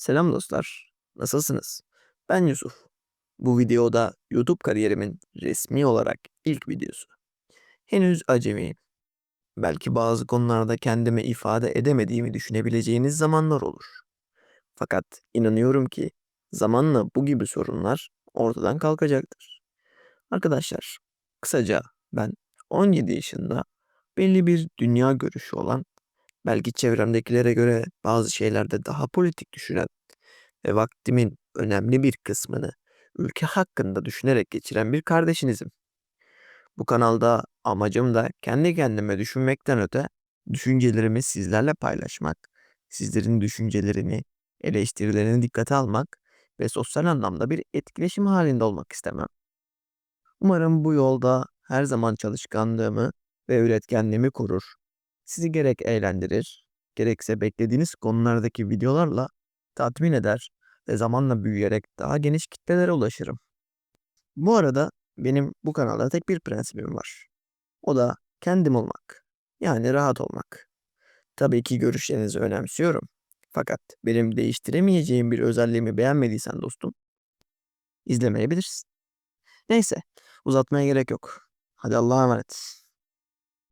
Selam dostlar. Nasılsınız? Ben Yusuf. Bu videoda YouTube kariyerimin resmi olarak ilk videosu. Henüz acemiyim. Belki bazı konularda kendimi ifade edemediğimi düşünebileceğiniz zamanlar olur. Fakat inanıyorum ki zamanla bu gibi sorunlar ortadan kalkacaktır. Arkadaşlar, kısaca ben 17 yaşında belli bir dünya görüşü olan, belki çevremdekilere göre bazı şeylerde daha politik düşünen ve vaktimin önemli bir kısmını ülke hakkında düşünerek geçiren bir kardeşinizim. Bu kanalda amacım da kendi kendime düşünmekten öte düşüncelerimi sizlerle paylaşmak, sizlerin düşüncelerini, eleştirilerini dikkate almak ve sosyal anlamda bir etkileşim halinde olmak istemem. Umarım bu yolda her zaman çalışkanlığımı ve üretkenliğimi korur. Sizi gerek eğlendirir, gerekse beklediğiniz konulardaki videolarla tatmin eder ve zamanla büyüyerek daha geniş kitlelere ulaşırım. Bu arada benim bu kanalda tek bir prensibim var. O da kendim olmak. Yani rahat olmak. Tabii ki görüşlerinizi önemsiyorum. Fakat benim değiştiremeyeceğim bir özelliğimi beğenmediysen dostum, izlemeyebilirsin. Neyse, uzatmaya gerek yok. Hadi Allah'a emanet.